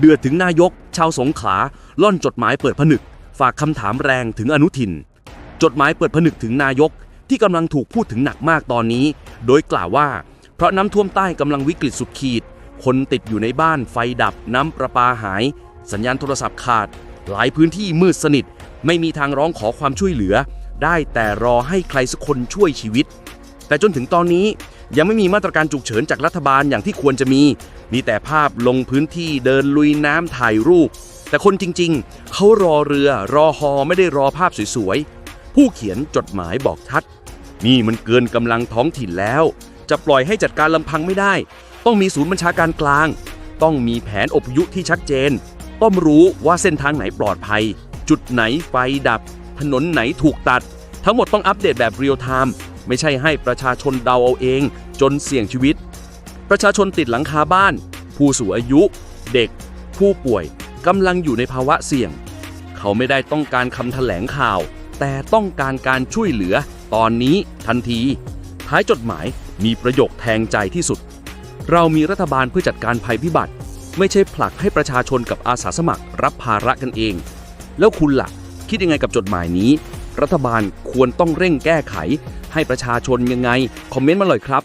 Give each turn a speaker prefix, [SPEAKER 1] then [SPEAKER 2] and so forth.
[SPEAKER 1] เดือดถึงนายก ชาวสงขลาล่อนจดหมายเปิดผนึก ฝากคำถามแรงถึงอนุทิน จดหมายเปิดผนึกถึงนายกที่กำลังถูกพูดถึงหนักมากตอนนี้ โดยกล่าวว่า เพราะน้ำท่วมใต้กำลังวิกฤตสุดขีด คนติดอยู่ในบ้านไฟดับน้ำประปาหาย สัญญาณโทรศัพท์ขาด หลายพื้นที่มืดสนิท ไม่มีทางร้องขอความช่วยเหลือ ได้แต่รอให้ใครสักคนช่วยชีวิต แต่จนถึงตอนนี้ ยังไม่มีมาตรการฉุกเฉินจากรัฐบาลอย่างที่ควรจะมี มีแต่ภาพลงพื้นที่เดินลุยน้ำถ่ายรูป แต่คนจริงๆ เขารอเรือรอฮอไม่ได้รอภาพสวยๆ ผู้เขียนจดหมายบอกชัด นี่มันเกินกำลังท้องถิ่นแล้ว จะปล่อยให้จัดการลำพังไม่ได้ ต้องมีศูนย์บัญชาการกลาง ต้องมีแผนอพยพที่ชัดเจน ต้องรู้ว่าเส้นทางไหนปลอดภัย จุดไหนไฟดับ ถนนไหนถูกตัด ทั้งหมดต้องอัปเดตแบบเรียลไทม์ ไม่ใช่ให้ประชาชนเดาเอาเอง จนเสี่ยงชีวิต ประชาชนติดหลังคาบ้าน ผู้สูงอายุ เด็ก ผู้ป่วยกำลังอยู่ในภาวะเสี่ยง เขาไม่ได้ต้องการคำแถลงข่าว แต่ต้องการการช่วยเหลือ ตอนนี้ทันที ท้ายจดหมายมีประโยคแทงใจที่สุด เรามีรัฐบาลเพื่อจัดการภัยพิบัติ ไม่ใช่ผลักให้ประชาชนกับอาสาสมัครรับภาระกันเอง แล้วคุณล่ะ คิดยังไงกับจดหมายนี้ รัฐบาลควรต้องเร่งแก้ไข ให้ประชาชนยังไง คอมเมนต์มาเลยครับ